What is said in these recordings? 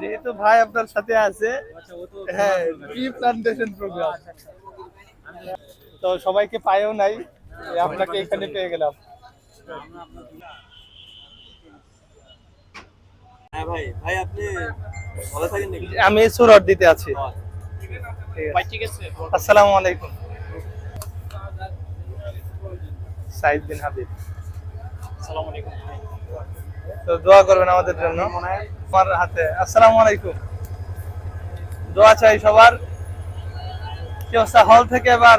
যেহেতু ভাই আপনার সাথে আছে হ্যাঁ প্লান্টেশন প্রোগ্রাম তো সবাইকে পায়েও নাই আপনাকে এখানে পেয়ে গেলাম। হ্যাঁ ভাই ভাই আপনি ভালো থাকেন নাকি? আমি সুরট দিতে আছি। আসসালামু আলাইকুম। সাইদ বিন হাবিব। আসসালামু আলাইকুম তো দোয়া করবেন আমাদের জন্য। আমার হাতে। আসসালামু আলাইকুম। দোয়া চাই সবার। কি অবস্থা? হল থেকে এবার?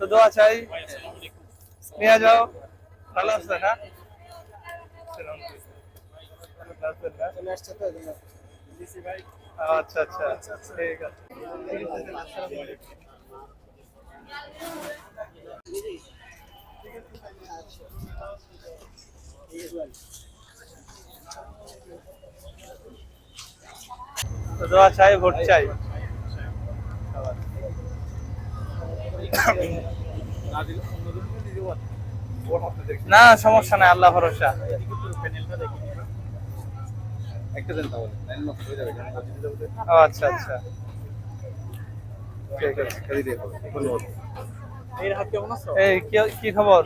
তো দোয়া চাই। নিয়ে যাও। ভালো আছে না? আচ্ছা আচ্ছা। ঠিক আছে। দোয়া চাই ভোট চাই। না সমস্যা নাই আল্লাহ ভরসা। আচ্ছা আচ্ছা। এই কি খবর?